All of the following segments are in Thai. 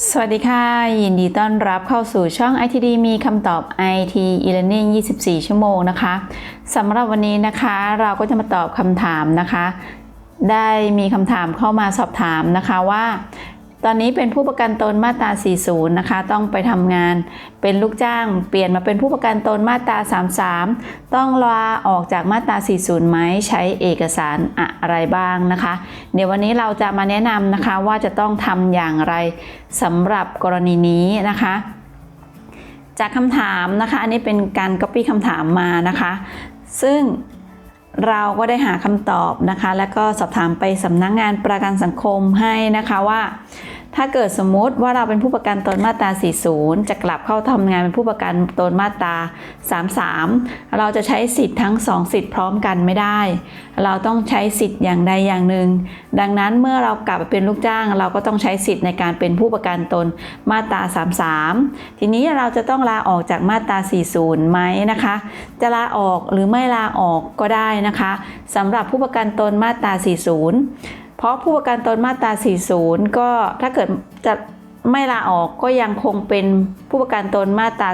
สวัสดีค่ะ ยินดีต้อนรับเข้าสู่ช่อง ITD มีคำตอบ IT e-learning 24 ชั่วโมงนะคะสำหรับวันนี้นะคะเราก็จะมาตอบคำถามนะคะ ได้มีคำถามเข้ามาสอบถามนะคะว่า ตอนนี้เป็นผู้ประกันตนมาตรา 40 นะคะ ต้องไปทำงานเป็นลูกจ้าง เปลี่ยนมาเป็นผู้ประกันตนมาตรา 33 ต้องลาออกจากมาตรา 40 ไหมใช้เอกสารอะไรบ้างนะคะ เดี๋ยววันนี้เราจะมาแนะนำนะคะว่าจะต้องทำอย่างไรสำหรับกรณีนี้นะคะ จากคำถามนะคะ อันนี้เป็นการ copy คำถามมานะคะ ซึ่งเราก็ได้หาคำตอบนะคะ แล้วก็สอบถามไปสำนักงงานประกันสังคมให้นะคะว่า ถ้าเกิดสมมุติว่าเราเป็นผู้ประกันตนมาตรา 40 จะกลับเข้าทำงานเป็นผู้ประกันตนมาตรา 33 เราจะใช้สิทธิ์ทั้ง 2 สิทธิ์พร้อมกันไม่ได้ เราต้องใช้สิทธิ์อย่างใดอย่างหนึ่ง ดังนั้นเมื่อเรากลับไปเป็นลูกจ้าง เราก็ต้องใช้สิทธิ์ในการเป็นผู้ประกันตนมาตรา 33 ทีนี้เราจะต้องลาออกจากมาตรา 40 ไหมนะคะ จะลาออกหรือไม่ลาออกก็ได้นะคะสำหรับผู้ประกันตนมาตรา 40 เพราะผู้ประกันตนมาตรา 40 ก็ถ้าเกิดจะไม่ลาออกก็ยังคงเป็นผู้ประกันตนมาตรา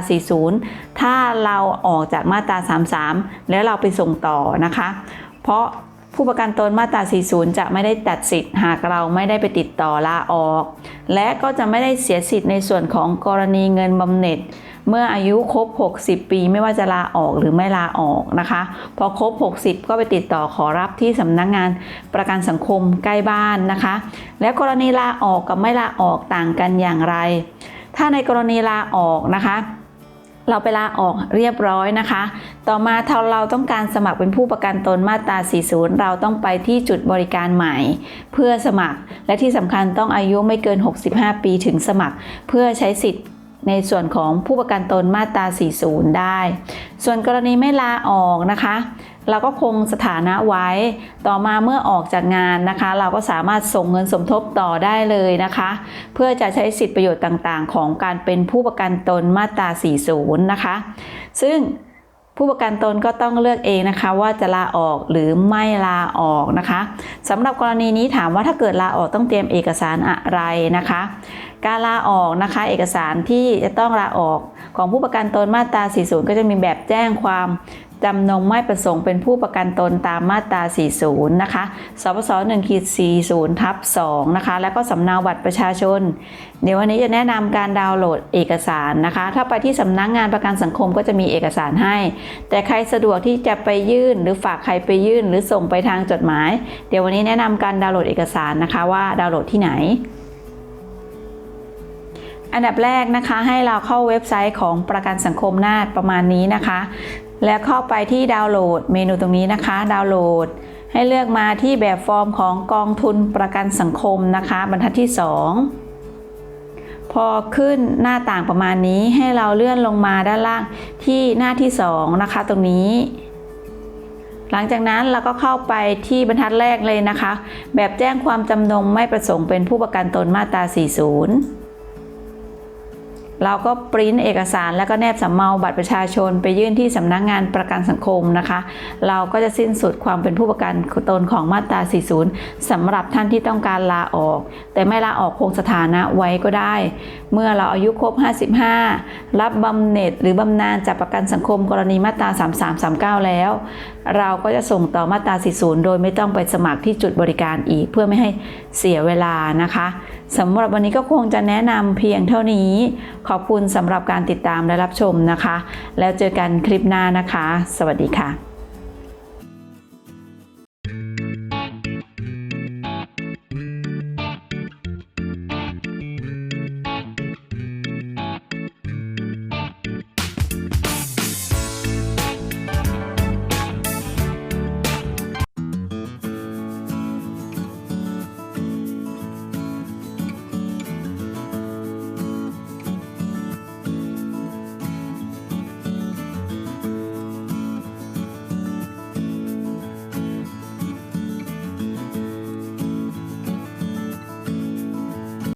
40 ถ้าเราออกจากมาตรา 33 แล้วเราไปส่งต่อนะคะ เพราะผู้ประกันตนมาตรา 40 จะไม่ได้ตัดสิทธิ์หากเราไม่ได้ไปติดต่อลาออก และก็จะไม่ได้เสียสิทธิ์ในส่วนของกรณีเงินบำเหน็จ เมื่ออายุครบ 60 ปีไม่ว่าจะลาออกหรือไม่ลาออกนะคะ พอครบ 60 ก็ไปติดต่อขอรับที่สำนักงงานประกันสังคมใกล้บ้านนะคะ และกรณีลาออกกับไม่ลาออกต่างกันอย่างไร ถ้าในกรณีลาออกนะคะเราไปลาออกเรียบร้อยนะคะ ต่อมาถ้าเราต้องการสมัครเป็นผู้ประกันตนมาตรา 40 เราต้องไปที่จุดบริการใหม่ เพื่อสมัคร และที่สำคัญต้องอายุไม่เกิน 65 ปีถึงสมัคร เพื่อใช้สิทธิ์ ในส่วนของผู้ประกันตนมาตรา 40 ได้ ส่วนกรณีไม่ลาออกนะคะ เราก็คงสถานะไว้ ต่อมาเมื่อออกจากงานนะคะ เราก็สามารถส่งเงินสมทบต่อได้เลยนะคะ เพื่อจะใช้สิทธิประโยชน์ต่างๆ ของการเป็นผู้ประกันตนมาตรา 40 นะคะ ซึ่งผู้ประกันตนก็ต้องเลือกเองนะคะว่าจะลาออกหรือไม่ลาออกนะคะสำหรับกรณีนี้ถามว่าถ้าเกิดลาออกต้องเตรียมเอกสารอะไรนะคะ การลาออกนะคะ เอกสารที่จะต้องลาออกของผู้ประกันตนมาตรา 40 ก็จะมีแบบแจ้งความจำนงไม่ประสงค์เป็นผู้ประกันตนตามมาตรา 40 นะคะ สปส1ขีด40 ทับ 2 นะคะ แล้วก็สำเนาบัตรประชาชน เดี๋ยววันนี้จะแนะนำการดาวน์โหลดเอกสารนะคะ ถ้าไปที่สำนักงงานประกันสังคมก็จะมีเอกสารให้ แต่ใครสะดวกที่จะไปยื่น หรือฝากใครไปยื่น หรือส่งไปทางจดหมาย เดี๋ยววันนี้แนะนำการดาวน์โหลดเอกสารนะคะว่าดาวน์โหลดที่ไหน อันดับแรกนะคะให้เราเข้าเว็บไซต์ของประกันสังคมนาฏประมาณนี้นะคะ แล้วเข้าไปที่ดาวน์โหลดเมนูตรงนี้นะคะ ดาวน์โหลด ให้เลือกมาที่แบบฟอร์มของกองทุนประกันสังคมนะคะ บรรทัดที่ 2 พอขึ้นหน้าต่างประมาณนี้ให้เราเลื่อนลงมาด้านล่างที่หน้าที่ 2 นะคะ ตรงนี้หลังจากนั้นเราก็เข้าไปที่บรรทัดแรกเลยนะคะ แบบแจ้งความจำนงไม่ประสงค์เป็นผู้ประกันตนมาตรา 40 เราก็ปริ้นเอกสารแล้วก็แนบสำเนาบัตรประชาชน ไปยื่นที่สำนักงงานประกันสังคมนะคะ เราก็จะสิ้นสุดความเป็นผู้ประกันตนของมาตรา 40สำหรับท่านที่ต้องการลาออก แต่ไม่ลาออกคงสถานะไว้ก็ได้ เมื่อเราอายุครบ 55 รับบำเหน็จหรือบำนาญจากประกันสังคมกรณีมาตรา 3339 แล้ว เราก็จะส่งต่อมาตรา 40 โดยไม่ต้องไปสมัครที่จุดบริการอีกเพื่อไม่ให้เสียเวลานะคะ สำหรับวันนี้ก็คงจะแนะนำเพียงเท่านี้ ขอบคุณสำหรับการติดตามและรับชมนะคะ แล้วเจอกันคลิปหน้านะคะ สวัสดีค่ะ